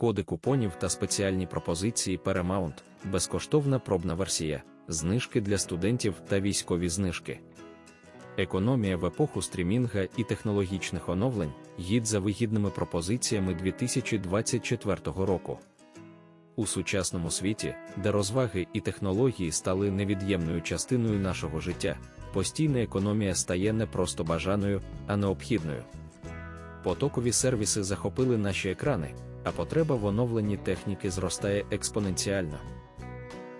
коди купонів та спеціальні пропозиції Paramount, безкоштовна пробна версія, знижки для студентів та військові знижки. Економія в епоху стрімінга і технологічних оновлень їдь за вигідними пропозиціями 2024 року. У сучасному світі, де розваги і технології стали невід'ємною частиною нашого життя, постійна економія стає не просто бажаною, а необхідною. Потокові сервіси захопили наші екрани, а потреба в оновленні техніки зростає експоненціально.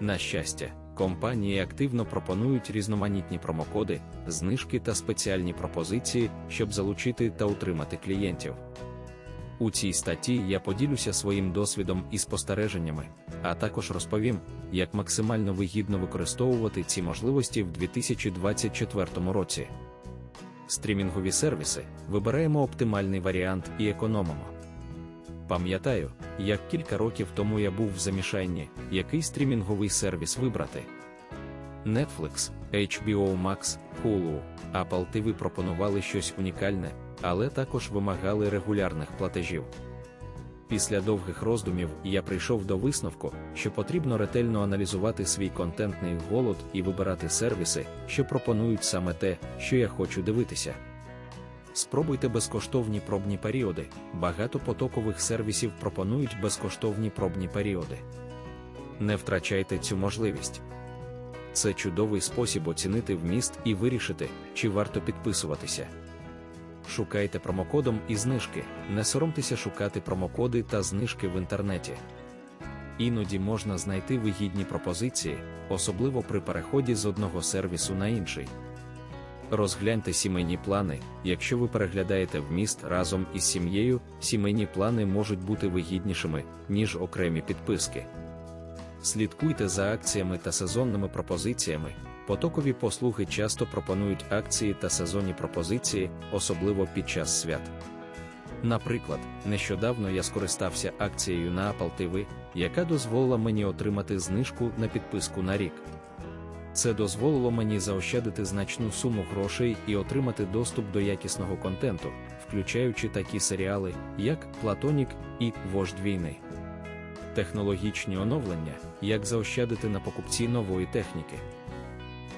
На щастя, компанії активно пропонують різноманітні промокоди, знижки та спеціальні пропозиції, щоб залучити та утримати клієнтів. У цій статті я поділюся своїм досвідом і спостереженнями, а також розповім, як максимально вигідно використовувати ці можливості в 2024 році. Стрімінгові сервіси вибираємо оптимальний варіант і економимо. Пам'ятаю, як кілька років тому я був в замішанні, який стрімінговий сервіс вибрати. Netflix, HBO Max, Hulu, Apple TV пропонували щось унікальне, але також вимагали регулярних платежів. Після довгих роздумів я прийшов до висновку, що потрібно ретельно аналізувати свій контентний голод і вибирати сервіси, що пропонують саме те, що я хочу дивитися. Спробуйте безкоштовні пробні періоди. Багато потокових сервісів пропонують безкоштовні пробні періоди. Не втрачайте цю можливість. Це чудовий спосіб оцінити вміст і вирішити, чи варто підписуватися. Шукайте промокодом і знижки, не соромтеся шукати промокоди та знижки в інтернеті. Іноді можна знайти вигідні пропозиції, особливо при переході з одного сервісу на інший. Розгляньте сімейні плани. Якщо ви переглядаєте вміст разом із сім'єю, сімейні плани можуть бути вигіднішими, ніж окремі підписки. Слідкуйте за акціями та сезонними пропозиціями. Потокові послуги часто пропонують акції та сезонні пропозиції, особливо під час свят. Наприклад, нещодавно я скористався акцією на Apple TV, яка дозволила мені отримати знижку на підписку на рік. Це дозволило мені заощадити значну суму грошей і отримати доступ до якісного контенту, включаючи такі серіали, як Платонік і Вождь війни. Технологічні оновлення, як заощадити на покупці нової техніки.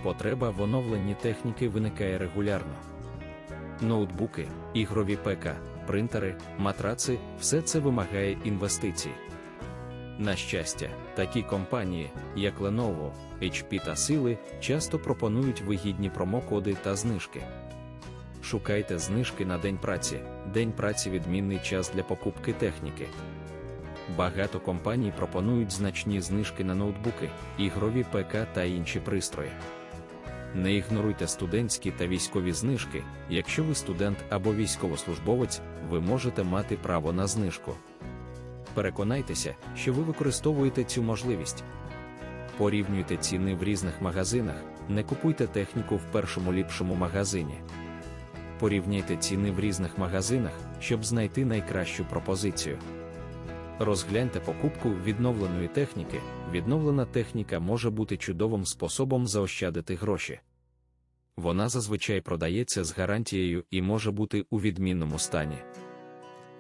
Потреба в оновленні техніки виникає регулярно. Ноутбуки, ігрові ПК, принтери, матраци все це вимагає інвестицій. На щастя, такі компанії, як Lenovo, HP та Сили, часто пропонують вигідні промокоди та знижки. Шукайте знижки на день праці. День праці відмінний час для покупки техніки. Багато компаній пропонують значні знижки на ноутбуки, ігрові ПК та інші пристрої. Не ігноруйте студентські та військові знижки. Якщо ви студент або військовослужбовець, ви можете мати право на знижку. Переконайтеся, що ви використовуєте цю можливість. Порівнюйте ціни в різних магазинах, не купуйте техніку в першому ліпшому магазині. Порівняйте ціни в різних магазинах, щоб знайти найкращу пропозицію. Розгляньте покупку відновленої техніки. Відновлена техніка може бути чудовим способом заощадити гроші. Вона зазвичай продається з гарантією і може бути у відмінному стані.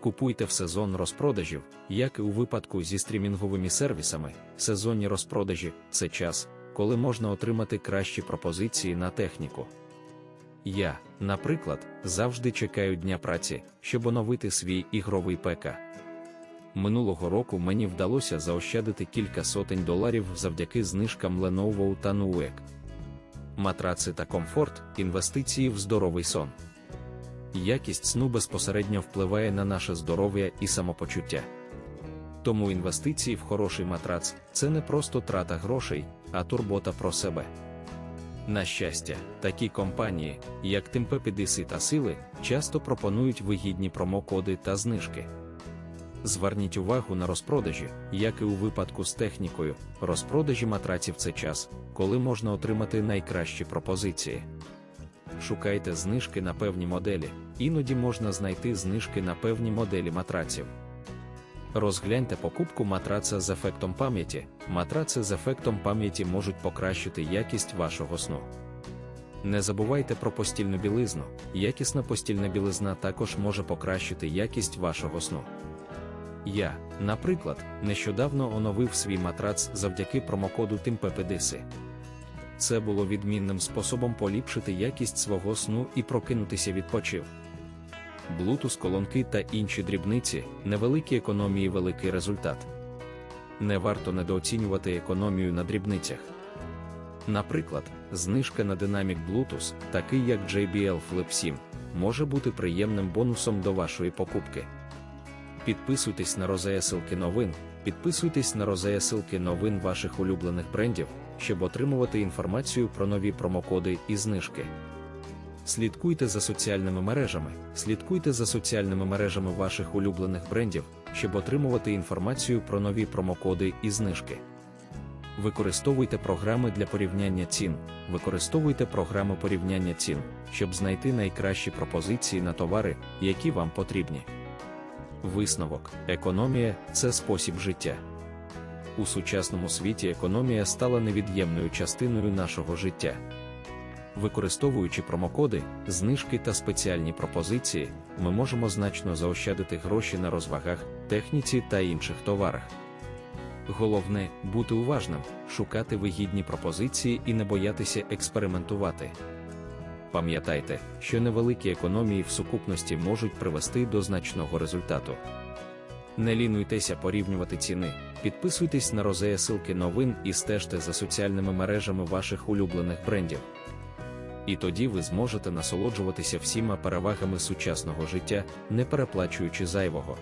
Купуйте в сезон розпродажів, як і у випадку зі стрімінговими сервісами. Сезонні розпродажі це час, коли можна отримати кращі пропозиції на техніку. Я, наприклад, завжди чекаю дня праці, щоб оновити свій ігровий ПК. Минулого року мені вдалося заощадити кілька сотень доларів завдяки знижкам Lenovo та Newegg. Матраци та комфорт інвестиції в здоровий сон. Якість сну безпосередньо впливає на наше здоров'я і самопочуття. Тому інвестиції в хороший матрац це не просто трата грошей, а турбота про себе. На щастя, такі компанії, як Темпепідиси та Сили, часто пропонують вигідні промокоди та знижки. Зверніть увагу на розпродажі, як і у випадку з технікою, розпродажі матраців це час, коли можна отримати найкращі пропозиції. Шукайте знижки на певні моделі, іноді можна знайти знижки на певні моделі матраців. Розгляньте покупку матраца з ефектом пам'яті. Матраци з ефектом пам'яті можуть покращити якість вашого сну. Не забувайте про постільну білизну. Якісна постільна білизна також може покращити якість вашого сну. Я, наприклад, нещодавно оновив свій матрац завдяки промокоду TIMPEPEDISI. Це було відмінним способом поліпшити якість свого сну і прокинутися відпочив. Bluetooth колонки та інші дрібниці, невеликі економії, великий результат. Не варто недооцінювати економію на дрібницях. Наприклад, знижка на динамік Bluetooth, такий як JBL Flip 7, може бути приємним бонусом до вашої покупки. Підписуйтесь на розеясилки новин, підписуйтесь на розеясилки новин ваших улюблених брендів, щоб отримувати інформацію про нові промокоди і знижки. Слідкуйте за соціальними мережами, слідкуйте за соціальними мережами ваших улюблених брендів, щоб отримувати інформацію про нові промокоди і знижки. Використовуйте програми для порівняння цін, використовуйте програми порівняння цін, щоб знайти найкращі пропозиції на товари, які вам потрібні. Висновок: економія це спосіб життя. У сучасному світі економія стала невід'ємною частиною нашого життя. Використовуючи промокоди, знижки та спеціальні пропозиції, ми можемо значно заощадити гроші на розвагах, техніці та інших товарах. Головне бути уважним, шукати вигідні пропозиції і не боятися експериментувати. Пам'ятайте, що невеликі економії в сукупності можуть привести до значного результату. Не лінуйтеся порівнювати ціни, підписуйтесь на розея силки новин і стежте за соціальними мережами ваших улюблених брендів. І тоді ви зможете насолоджуватися всіма перевагами сучасного життя, не переплачуючи зайвого.